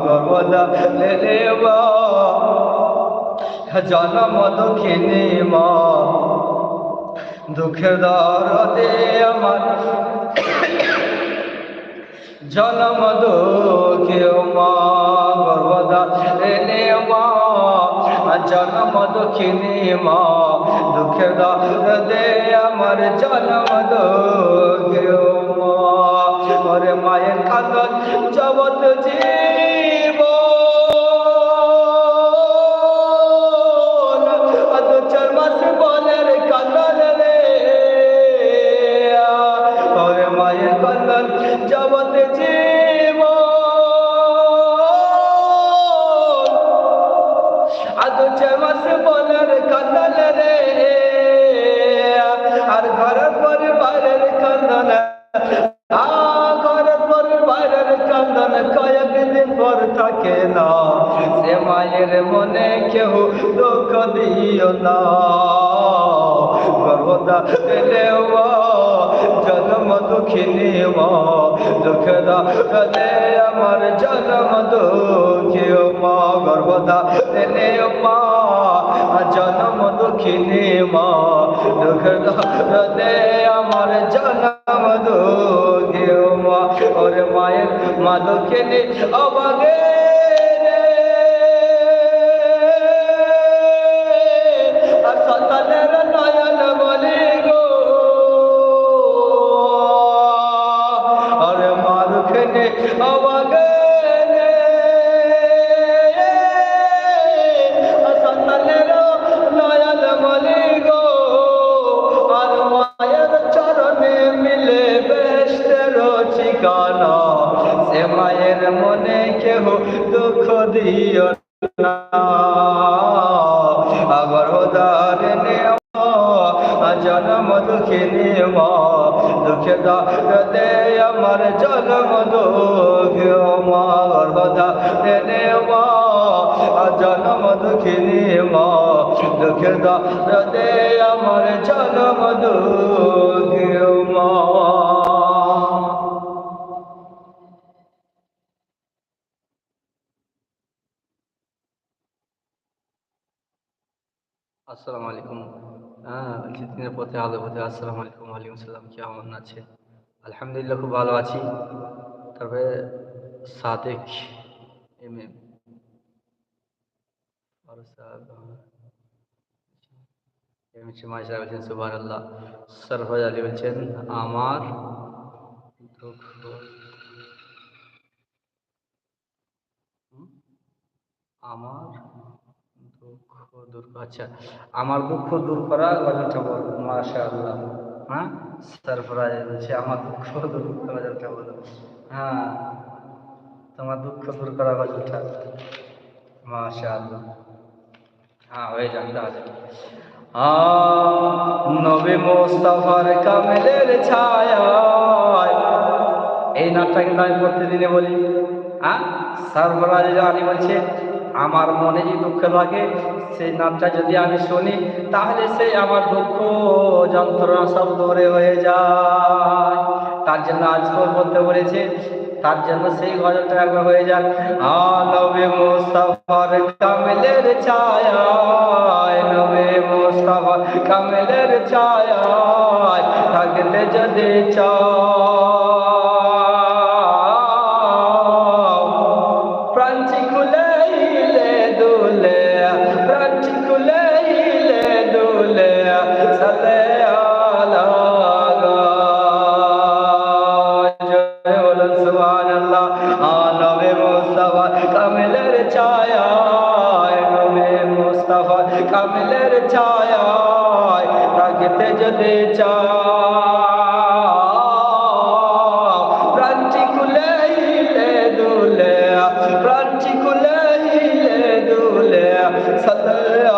গর্বদা লেলেবা জনম দুঃখিনী মা দুঃখের দরদে আমার জনম দুঃখেও মা গর্বদা লেলে মা জনম দুঃখিনী মা দুঃখের দরদে আমার জনম দুঃখেও মা ওরে মায়ের কান্দন জগৎ জীব মাস বলের কান্দন রে। আর ঘরের পরিবারের কান্দন ঘরের পরিবারের কান্দন কয়েকদিন পর থাকে না। সে মায়ের মনে কেউ দুঃখ দিও না। গর্বদা দেওয়া জন্ম দুঃখিনী মা দুঃখ দে আমার জন্ম দুঃখী মা। গর্বদা মা। জন্ম দুঃখিনী মা, দুঃখ দে আমার জন্ম দুঃখী মা। ওরে মায়ের মা দুঃখিনী অবাগে সন্তানের নয়ন বলি দিও না। আবার উদার জনম দুঃখিনী মা দুঃখে দে আমার জনম দুঃখী। মা দে মা জনম দুঃখিনী মা দুঃখে দে আমার জনম দুঃখী। আসসালামু আলাইকুম। দিনের পথে আলো পথে, আসসালামু আলাইকুম, ওয়ালাইকুম সালাম কেমন আছেন? আলহামদুলিল্লাহ, খুব ভালো আছি। তবে সাদেক এম এম বলছেন সুবাহ আল্লাহ সরফরাজ আলী বলছেন, আমার আমার দূর করা। আচ্ছা আমার দুঃখ দূর করা গজলটা বল। মাশা আল্লাহ হ্যাঁ? সরফরাজ বলছে, আমার দুঃখ দূর করা গজলটা বলো। হ্যাঁ তোমার দুঃখ দূর করা গজলটা মাশা আল্লাহ হ্যাঁ হয়ে যাবে তাহলে। নবী মোস্তফার কামেলের ছায়া এই নাটটা কিন্তু আমি প্রতিদিনে বলি। হ্যাঁ? সর্বরাজ আলী বলছে। আমার মনে যে দুঃখ লাগে সেই নামটা যদি আমি শুনি, তাহলে সেই আমার দুঃখ যন্ত্রণা সব দূরে হয়ে যায়। তার জন্য আজকেও বলতে বলেছে, তার জন্য সেই গজলটা একবার হয়ে যাক। নবী মুস্তাফার কামেলের ছায়া নবী মুস্তাফার কামেলের ছায়া থাকতে যদি চাও নবী মুস্তাফা, কামিলের ছায়া নবী মুস্তাফা, কামিলের ছায়া থাকতে যদি চাও প্রাঞ্চি খুলে হিলে দুলে প্রাঞ্চি খুলে হিলে দুলে সদয়া